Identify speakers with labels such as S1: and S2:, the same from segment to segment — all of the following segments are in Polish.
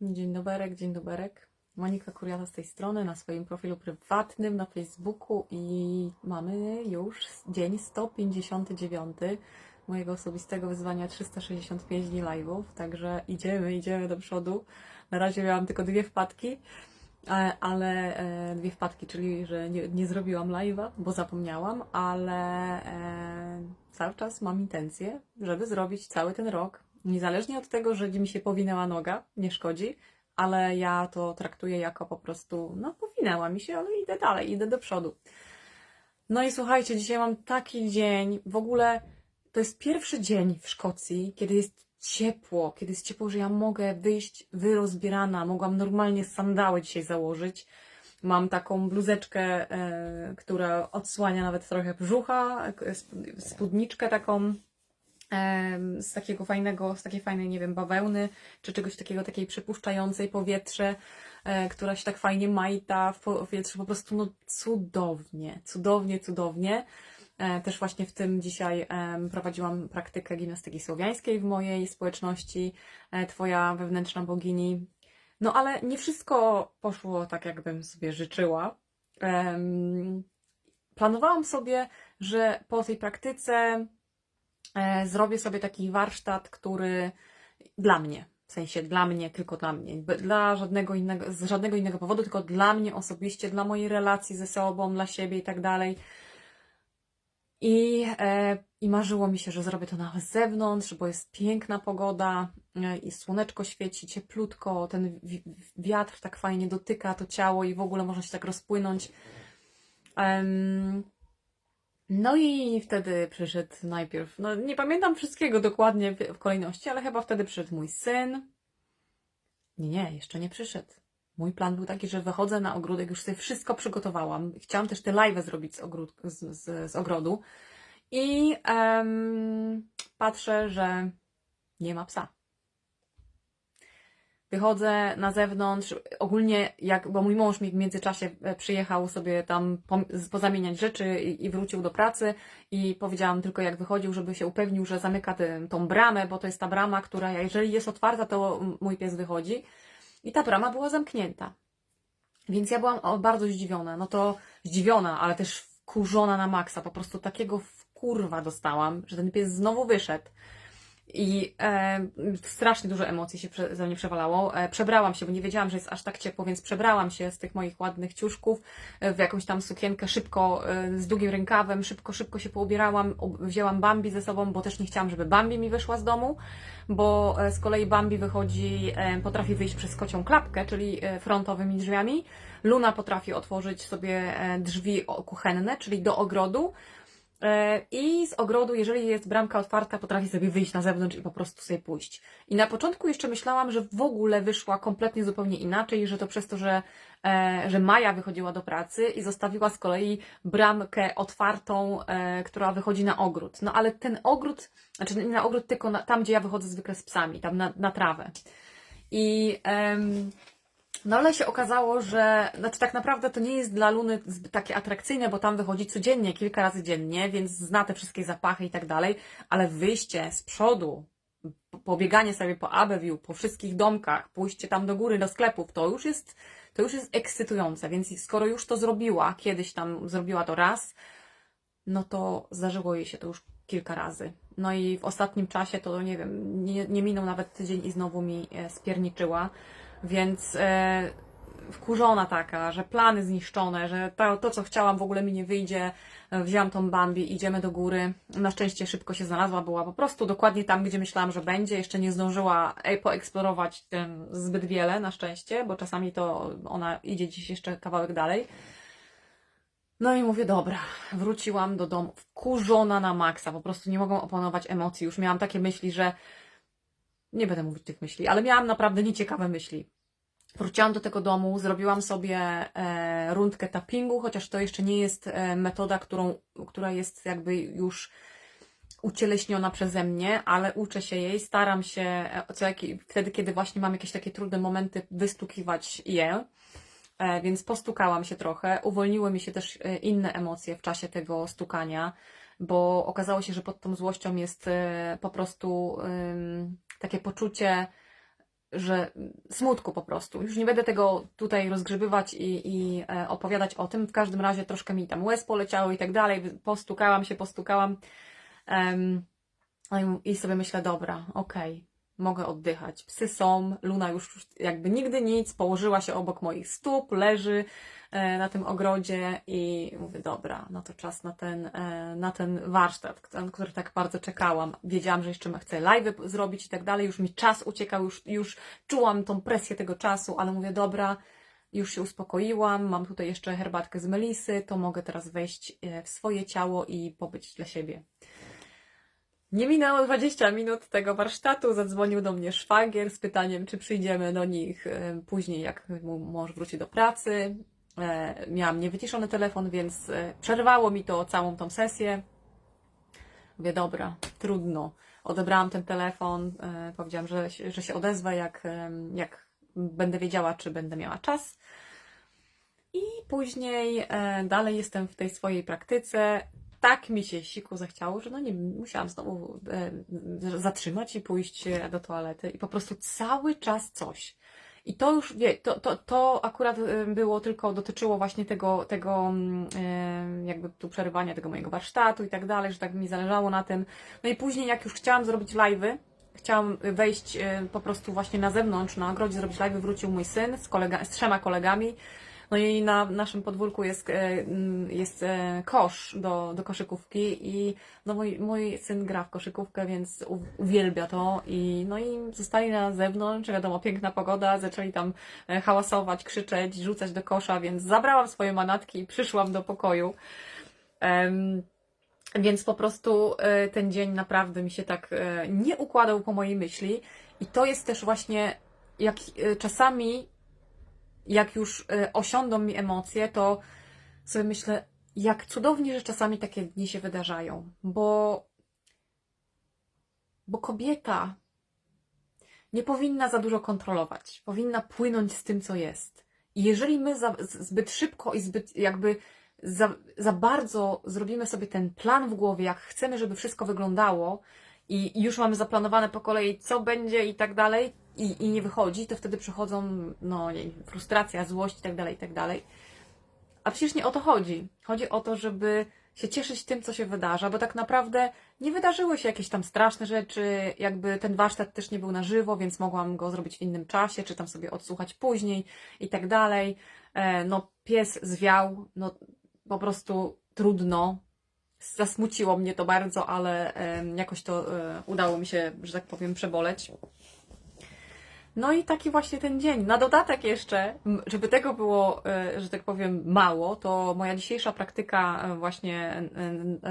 S1: Dzień doberek, dzień doberek. Monika Kuriata z tej strony na swoim profilu prywatnym na Facebooku i mamy już dzień 159 mojego osobistego wyzwania 365 dni live'ów, także idziemy, idziemy do przodu. Na razie miałam tylko dwie wpadki, e, ale e, dwie wpadki, czyli że nie, nie zrobiłam live'a, bo zapomniałam, ale e, cały czas mam intencję, żeby zrobić cały ten rok. Niezależnie od tego, że mi się powinęła noga, nie szkodzi, ale ja to traktuję jako po prostu, no powinęła mi się, ale idę dalej, idę do przodu. No i słuchajcie, dzisiaj mam taki dzień, w ogóle to jest pierwszy dzień w Szkocji, kiedy jest ciepło, kiedy jest ciepło, że ja mogę wyjść wyrozbierana, mogłam normalnie sandały dzisiaj założyć. Mam taką bluzeczkę, e, która odsłania nawet trochę brzucha, e, sp- spódniczkę taką z takiego fajnego, z takiej fajnej, nie wiem, bawełny, czy czegoś takiego, takiej przepuszczającej powietrze, e, która się tak fajnie majta w powietrzu, po prostu no cudownie, cudownie, cudownie. E, Też właśnie w tym dzisiaj prowadziłam praktykę gimnastyki słowiańskiej w mojej społeczności, e, Twoja wewnętrzna bogini. No ale nie wszystko poszło tak, jakbym sobie życzyła. Planowałam sobie, że po tej praktyce zrobię sobie taki warsztat, który dla mnie, w sensie dla mnie, tylko dla mnie, dla żadnego innego, z żadnego innego powodu, tylko dla mnie osobiście, dla mojej relacji ze sobą, dla siebie i tak dalej. I, e, I marzyło mi się, że zrobię to na zewnątrz, bo jest piękna pogoda e, i słoneczko świeci, cieplutko, ten wi- wiatr tak fajnie dotyka to ciało i w ogóle można się tak rozpłynąć. No i wtedy przyszedł najpierw, no nie pamiętam wszystkiego dokładnie w kolejności, ale chyba wtedy przyszedł mój syn. Nie, nie, jeszcze nie przyszedł. Mój plan był taki, że wychodzę na ogródek, już sobie wszystko przygotowałam. Chciałam też te live zrobić z, ogród, z, z, z ogrodu. I patrzę, że nie ma psa. Wychodzę na zewnątrz, ogólnie jak, bo mój mąż mi w międzyczasie e, przyjechał sobie tam pozamieniać rzeczy i, i wrócił do pracy i powiedziałam tylko jak wychodził, żeby się upewnił, że zamyka tą bramę, bo to jest ta brama, która jeżeli jest otwarta, to mój pies wychodzi. I ta brama była zamknięta. Więc ja byłam bardzo zdziwiona. No to zdziwiona, ale też wkurzona na maksa. Po prostu takiego kurwa dostałam, że ten pies znowu wyszedł. I e, strasznie dużo emocji się prze, ze mnie przewalało. E, przebrałam się, bo nie wiedziałam, że jest aż tak ciepło, więc przebrałam się z tych moich ładnych ciuszków e, w jakąś tam sukienkę szybko, e, z długim rękawem, szybko, szybko się poubierałam. Wzięłam Bambi ze sobą, bo też nie chciałam, żeby Bambi mi wyszła z domu, bo e, z kolei Bambi wychodzi, e, potrafi wyjść przez kocią klapkę, czyli e, frontowymi drzwiami. Luna potrafi otworzyć sobie e, drzwi kuchenne, czyli do ogrodu. E, I z ogrodu, jeżeli jest bramka otwarta, potrafi sobie wyjść na zewnątrz i po prostu sobie pójść. I na początku jeszcze myślałam, że w ogóle wyszła kompletnie zupełnie inaczej, że to przez to, że, e, że Maja wychodziła do pracy i zostawiła z kolei bramkę otwartą, e, która wychodzi na ogród. No ale ten ogród, znaczy nie na ogród, tylko na, tam, gdzie ja wychodzę zwykle z psami, tam na, na trawę. I em, no ale się okazało, że znaczy tak naprawdę to nie jest dla Luny takie atrakcyjne, bo tam wychodzi codziennie, kilka razy dziennie, więc zna te wszystkie zapachy i tak dalej, ale wyjście z przodu, po- pobieganie sobie po Abbeville, po wszystkich domkach, pójście tam do góry, do sklepów, to już jest, to już jest ekscytujące, więc skoro już to zrobiła, kiedyś tam zrobiła to raz, no to zdarzyło jej się to już kilka razy. No i w ostatnim czasie to, nie wiem, nie, nie minął nawet tydzień i znowu mi e, spierniczyła, więc e, wkurzona taka, że plany zniszczone, że to, to, co chciałam w ogóle mi nie wyjdzie. Wzięłam tą Bambi, idziemy do góry. Na szczęście szybko się znalazła, była po prostu dokładnie tam, gdzie myślałam, że będzie. Jeszcze nie zdążyła poeksplorować zbyt wiele, na szczęście, bo czasami to ona idzie gdzieś jeszcze kawałek dalej. No i mówię, dobra, wróciłam do domu, wkurzona na maksa, po prostu nie mogłam opanować emocji. Już miałam takie myśli, że nie będę mówić tych myśli, ale miałam naprawdę nieciekawe myśli. Wróciłam do tego domu, zrobiłam sobie e, rundkę tappingu, chociaż to jeszcze nie jest e, metoda, którą, która jest jakby już ucieleśniona przeze mnie, ale uczę się jej, staram się e, co jaki, wtedy, kiedy właśnie mam jakieś takie trudne momenty, wystukiwać je. Więc postukałam się trochę, uwolniły mi się też inne emocje w czasie tego stukania, bo okazało się, że pod tą złością jest po prostu ym, takie poczucie że smutku po prostu. Już nie będę tego tutaj rozgrzebywać i, i e, opowiadać o tym. W każdym razie troszkę mi tam łez poleciało i tak dalej. Postukałam się, postukałam. No i- sobie myślę, dobra, okej, mogę oddychać. Psy są, Luna już jakby nigdy nic, położyła się obok moich stóp, leży e, na tym ogrodzie i mówię, dobra, no to czas na ten, e, na ten warsztat, na który tak bardzo czekałam. Wiedziałam, że jeszcze chcę live zrobić i tak dalej, już mi czas uciekał, już, już czułam tą presję tego czasu, ale mówię, dobra, już się uspokoiłam, mam tutaj jeszcze herbatkę z melisy, to mogę teraz wejść e, w swoje ciało i pobyć dla siebie. Nie minęło 20 minut tego warsztatu, zadzwonił do mnie szwagier z pytaniem, czy przyjdziemy do nich e, później, jak mój mąż wróci do pracy. E, Miałam niewyciszony telefon, więc e, przerwało mi to całą tą sesję. Mówię, dobra, trudno. Odebrałam ten telefon, powiedziałam, że, że się odezwę, jak, jak będę wiedziała, czy będę miała czas. I później dalej jestem w tej swojej praktyce. Tak mi się siku zachciało, że no nie musiałam znowu e, zatrzymać i pójść e, do toalety i po prostu cały czas coś. I to już, wie, to, to, to akurat było tylko, dotyczyło właśnie tego, tego mm, jakby tu przerywania tego mojego warsztatu i tak dalej, że tak mi zależało na tym. No i później jak już chciałam zrobić live'y, chciałam wejść e, po prostu właśnie na zewnątrz, na ogrodzie, zrobić live, wrócił mój syn z, kolega, z trzema kolegami. No i na naszym podwórku jest, e, mm, jest e, kosz do, do koszykówki i no mój, mój syn gra w koszykówkę, więc uwielbia to i no i zostali na zewnątrz, wiadomo, piękna pogoda, zaczęli tam e, hałasować, krzyczeć, rzucać do kosza, więc zabrałam swoje manatki i przyszłam do pokoju. Em, więc po prostu ten dzień naprawdę mi się tak nie układał po mojej myśli. I to jest też właśnie, jak czasami, jak już e, osiądą mi emocje, to sobie myślę, jak cudownie, że czasami takie dni się wydarzają. Bo, bo kobieta nie powinna za dużo kontrolować. Powinna płynąć z tym, co jest. I jeżeli my za, zbyt szybko i zbyt jakby za, za bardzo zrobimy sobie ten plan w głowie, jak chcemy, żeby wszystko wyglądało i, już mamy zaplanowane po kolei, co będzie i tak dalej, i, i nie wychodzi, to wtedy przychodzą no, frustracja, złość i tak dalej, i tak dalej. A przecież nie o to chodzi. Chodzi o to, żeby się cieszyć tym, co się wydarza, bo tak naprawdę nie wydarzyły się jakieś tam straszne rzeczy, jakby ten warsztat też nie był na żywo, więc mogłam go zrobić w innym czasie, czy tam sobie odsłuchać później i tak dalej. E, No, pies zwiał, no po prostu trudno. Zasmuciło mnie to bardzo, ale jakoś to e, udało mi się, że tak powiem, przeboleć. No i taki właśnie ten dzień. Na dodatek jeszcze, żeby tego było, e, że tak powiem, mało, to moja dzisiejsza praktyka e, właśnie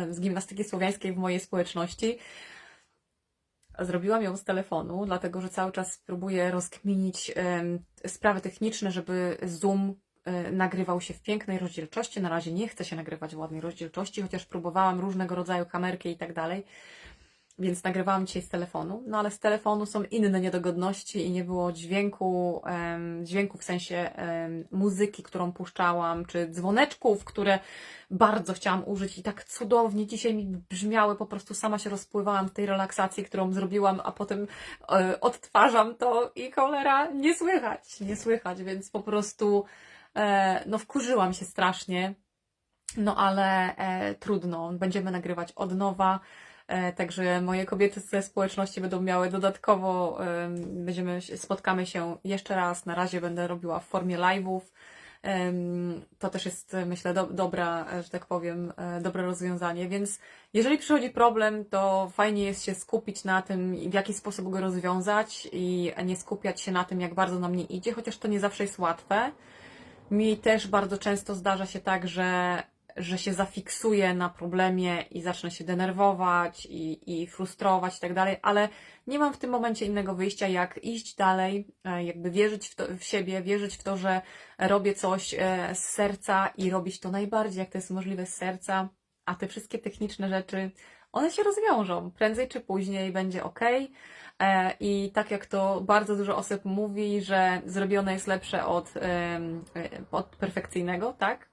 S1: z gimnastyki słowiańskiej w mojej społeczności zrobiłam ją z telefonu, dlatego że cały czas próbuję rozkminić sprawy techniczne, żeby Zoom nagrywał się w pięknej rozdzielczości. Na razie nie chcę się nagrywać w ładnej rozdzielczości, chociaż próbowałam różnego rodzaju kamerki i tak dalej. Więc nagrywałam dzisiaj z telefonu, no ale z telefonu są inne niedogodności i nie było dźwięku, dźwięku w sensie muzyki, którą puszczałam, czy dzwoneczków, które bardzo chciałam użyć i tak cudownie dzisiaj mi brzmiały, po prostu sama się rozpływałam w tej relaksacji, którą zrobiłam, a potem e, odtwarzam to i cholera, nie słychać, nie słychać, więc po prostu no wkurzyłam się strasznie, no ale e, trudno, będziemy nagrywać od nowa. E, Także moje kobiety ze społeczności będą miały dodatkowo, em, będziemy, spotkamy się jeszcze raz. Na razie będę robiła w formie live'ów. To też jest, e, myślę, do, dobra, e, że tak powiem, e, dobre rozwiązanie. Więc jeżeli przychodzi problem, to fajnie jest się skupić na tym, w jaki sposób go rozwiązać i nie skupiać się na tym, jak bardzo nam nie idzie, chociaż to nie zawsze jest łatwe. Mi też bardzo często zdarza się tak, że, że się zafiksuję na problemie i zacznę się denerwować i, i frustrować i tak dalej, ale nie mam w tym momencie innego wyjścia, jak iść dalej, e, jakby wierzyć w, to, w siebie, wierzyć w to, że robię coś e, z serca i robić to najbardziej, jak to jest możliwe z serca, a te wszystkie techniczne rzeczy, one się rozwiążą. Prędzej czy później będzie ok. E, I tak jak to bardzo dużo osób mówi, że zrobione jest lepsze od, e, od perfekcyjnego, tak?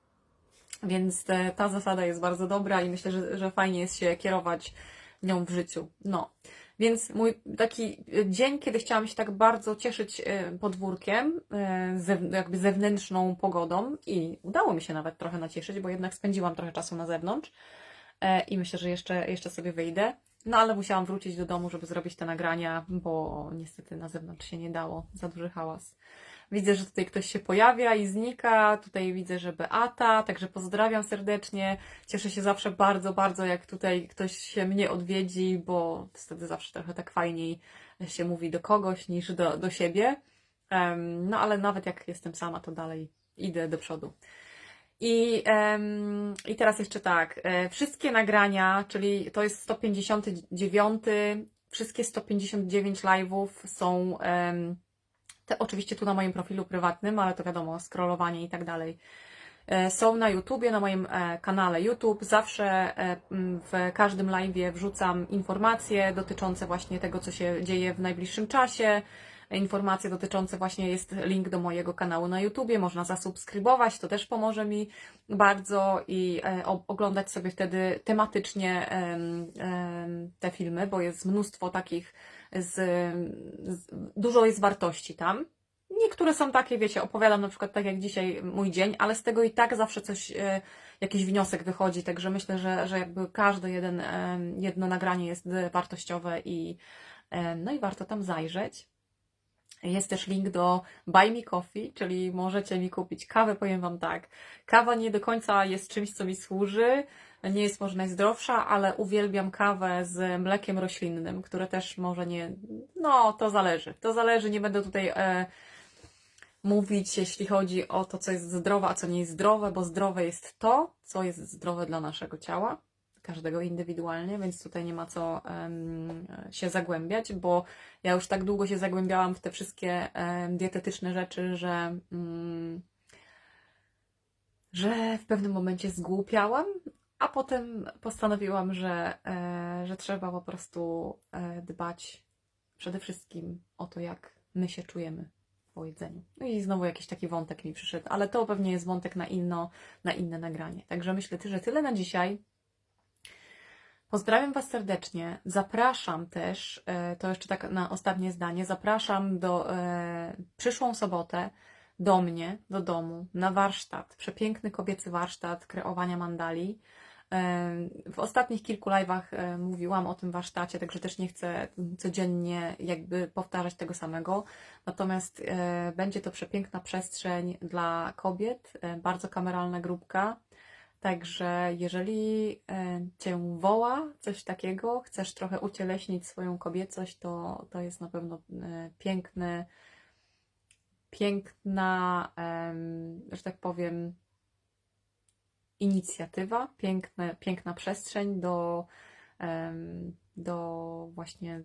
S1: Więc te, ta zasada jest bardzo dobra i myślę, że, że fajnie jest się kierować nią w życiu. No. Więc mój taki e, dzień, kiedy chciałam się tak bardzo cieszyć e, podwórkiem, e, jakby zewnętrzną pogodą i udało mi się nawet trochę nacieszyć, bo jednak spędziłam trochę czasu na zewnątrz e, i myślę, że jeszcze, jeszcze sobie wyjdę. No ale musiałam wrócić do domu, żeby zrobić te nagrania, bo niestety na zewnątrz się nie dało, za duży hałas. Widzę, że tutaj ktoś się pojawia i znika. Tutaj widzę, że Beata, także pozdrawiam serdecznie. Cieszę się zawsze bardzo, bardzo, jak tutaj ktoś się mnie odwiedzi, bo wtedy zawsze trochę tak fajniej się mówi do kogoś niż do, do siebie. No ale nawet jak jestem sama, to dalej idę do przodu. I, em, I teraz jeszcze tak, e, wszystkie nagrania, czyli to jest 159, wszystkie 159 live'ów są em, te oczywiście tu na moim profilu prywatnym, ale to wiadomo, scrollowanie i tak dalej. E, Są na YouTubie, na moim e, kanale YouTube. Zawsze w każdym live'ie wrzucam informacje dotyczące właśnie tego, co się dzieje w najbliższym czasie. Informacje dotyczące właśnie jest link do mojego kanału na YouTubie. Można zasubskrybować, to też pomoże mi bardzo i e, oglądać sobie wtedy tematycznie em, em, te filmy, bo jest mnóstwo takich z, z dużo jest wartości tam. Niektóre są takie, wiecie, opowiadam na przykład tak jak dzisiaj mój dzień, ale z tego i tak zawsze coś, e, jakiś wniosek wychodzi, także myślę, że, że jakby każde jeden, jedno nagranie jest wartościowe i no i warto tam zajrzeć. Jest też link do Buy Me Coffee, czyli możecie mi kupić kawę. Powiem Wam tak, kawa nie do końca jest czymś, co mi służy, nie jest może najzdrowsza, ale uwielbiam kawę z mlekiem roślinnym, które też może nie. No, to zależy. To zależy, nie będę tutaj e, mówić, jeśli chodzi o to, co jest zdrowe, a co nie jest zdrowe, bo zdrowe jest to, co jest zdrowe dla naszego ciała, każdego indywidualnie, więc tutaj nie ma co em, się zagłębiać, bo ja już tak długo się zagłębiałam w te wszystkie em, dietetyczne rzeczy, że. Mm, że w pewnym momencie zgłupiałam, a potem postanowiłam, że, e, że trzeba po prostu e, dbać przede wszystkim o to, jak my się czujemy po jedzeniu. No i znowu jakiś taki wątek mi przyszedł, ale to pewnie jest wątek na, inno, na inne nagranie. Także myślę, że tyle na dzisiaj. Pozdrawiam Was serdecznie. Zapraszam też, e, to jeszcze tak na ostatnie zdanie, zapraszam do e, przyszłą sobotę do mnie, do domu, na warsztat. Przepiękny kobiecy warsztat kreowania mandali. E, W ostatnich kilku live'ach e, mówiłam o tym warsztacie, także też nie chcę codziennie jakby powtarzać tego samego. Natomiast będzie to przepiękna przestrzeń dla kobiet, bardzo kameralna grupka. Także jeżeli e, Cię woła coś takiego, chcesz trochę ucieleśnić swoją kobiecość, to, to jest na pewno e, piękny, piękna, że tak powiem, inicjatywa, piękne, piękna przestrzeń do, do właśnie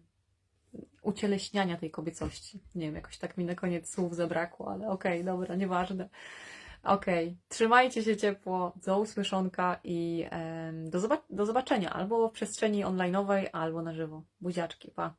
S1: ucieleśniania tej kobiecości. Nie wiem, jakoś tak mi na koniec słów zabrakło, ale okej, dobra, nieważne. Okej, trzymajcie się ciepło, do usłyszonka i em, do, do zobaczenia albo w przestrzeni online'owej, albo na żywo. Buziaczki, pa.